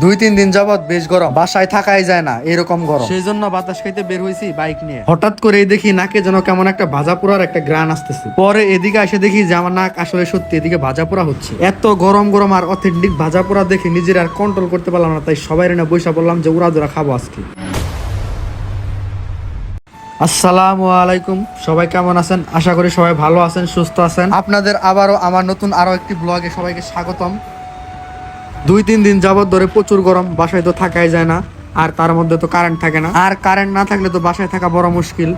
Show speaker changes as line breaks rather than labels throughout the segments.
দুই তিন দিন যাবত বেশ গরম। বাসায় থাকাই যায় না এরকম গরম। সেই জন্য বাতাস খাইতে বের হয়েছি বাইক নিয়ে। হঠাৎ করে দেখি নাকে যেন কেমন একটা ভাজা পোড়ার একটা গ্রান আসতেছে। পরে এদিকে এসে দেখি যে আমার নাক আসলে সত্যি এদিকে ভাজা পোড়া হচ্ছে। এত গরম গরম আর অথেন্টিক ভাজা পোড়া দেখে নিজের আর কন্ট্রোল করতে পারলাম না তাই সবাই না বৈশা বললাম যে উড়া দুরা খাব আজকে। আসসালামু আলাইকুম সবাই কেমন আছেন? আশা করি সবাই ভালো আছেন সুস্থ আছেন। আপনাদের আবারও আমার নতুন আরও একটি ব্লগে সবাইকে স্বাগতম। দুই তিন দিন যাবত ধরে প্রচুর গরম, বাসায় তো থাকাই যায় না। আর তার মধ্যে তো কারেন্ট থাকে না। আর কারেন্ট না থাকলে তো বাসায় থাকা বড় মুশকিল।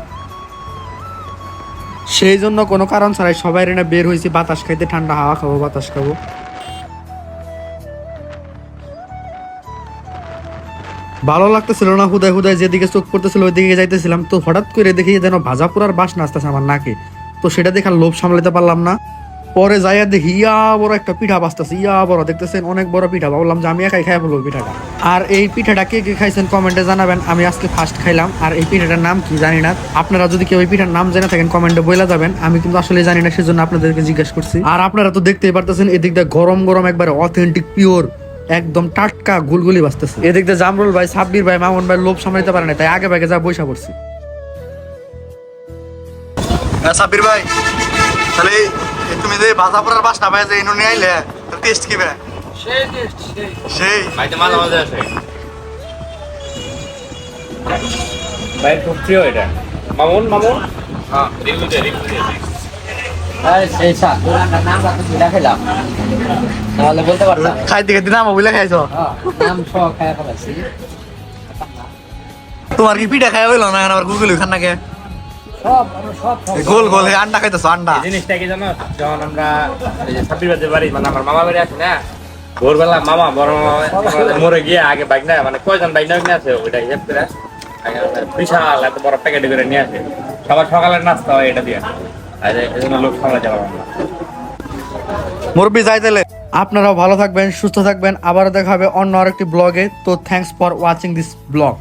সেই জন্য কোনো কারণ ছাড়াই সবাই রেনে বের হয়েছি, বাতাস খাইতে, ঠান্ডা হাওয়া খাব, বাতাস খাব। ভালো লাগতেছিল না, হুদায় হুদায় যেদিকে চোখ পড়তেছিল, ওইদিকে যাইতেছিলাম। তো হঠাৎ করে দেখি যেন ভাজা পোড়ার বাস আসতেছে আমার নাকে। তো সেটা দেখে আর লোভ সামলাতে পারলাম না। পরে যাইয়া দেখি ইয়া বড় একটা পিঠা বাঁচতেছে ইয়া বড় দেখতেছেন অনেক বড় পিঠা। ভাবলাম যে আমি একাই খাই বলব পিঠাটা। আর এই পিঠাটা কে কে খাইছেন কমেন্টে জানাবেন আমি আজকে ফার্স্ট খাইলাম। আর এই পিঠাটার নাম কি জানি না। আপনারা যদি কেউ এই পিঠার নাম জেনে থাকেন কমেন্টে বলে যাবেন। আমি কিন্তু আসলে জানি না সেজন্য আপনাদেরকে জিজ্ঞেস করছি। আর আপনারা তো দেখতেই পারতেছেন এদিক দিয়ে গরম গরম একবারে অথেন্টিক পিওর একদম টাটকা গুলগুলি বাঁচতেছে। এদিক দিয়ে জামরুল ভাই সাব্বির ভাই মামুন ভাই লোভ সামলাইতে পারে না তাই আগে ভাগে যা বৈশা পড়ছি।
হ্যাঁ, সাব্বির ভাই। তাহলে তুমি যে ভাজা পড়ার বাসটা ভাই যে ইনো নিয়ে আইলে টেস্ট কি সেই
বাড়িতে মাঝে মাঝে আসে। ভাই খুব প্রিয় এটা। মামুন মামুন? হ্যাঁ রিভিউ দে রিভিউ দে
হ্যাঁ,
তোমার কি পিঠা খাই হইল না এখন আবার গুগল খান নাকি
সব
গোল গোল আন্ডা খাইতেছো আন্ডা।
জিনিসটা কি জানো? যখন আমরা এই যে ছাব্বিশ বাজে বাড়ি মানে আমার মামা বাড়ি আছে না ভোরবেলা মামা বড় মামা মরে গিয়ে আগে বাইক না মানে কয়জন বাইক না আসে ওইটা হিসাব করে বিশাল এত বড় প্যাকেট করে নিয়ে আসে। সবার সকালের নাস্তা হয় এটা দিয়ে। আর এই জন্য লোক সামলাতে পারব না।
মুরব্বি যাইতেলে
আপনারাও ভালো থাকবেন সুস্থ থাকবেন। আবারও দেখা হবে অন্য আরেকটি ব্লগে তো thanks for watching this blog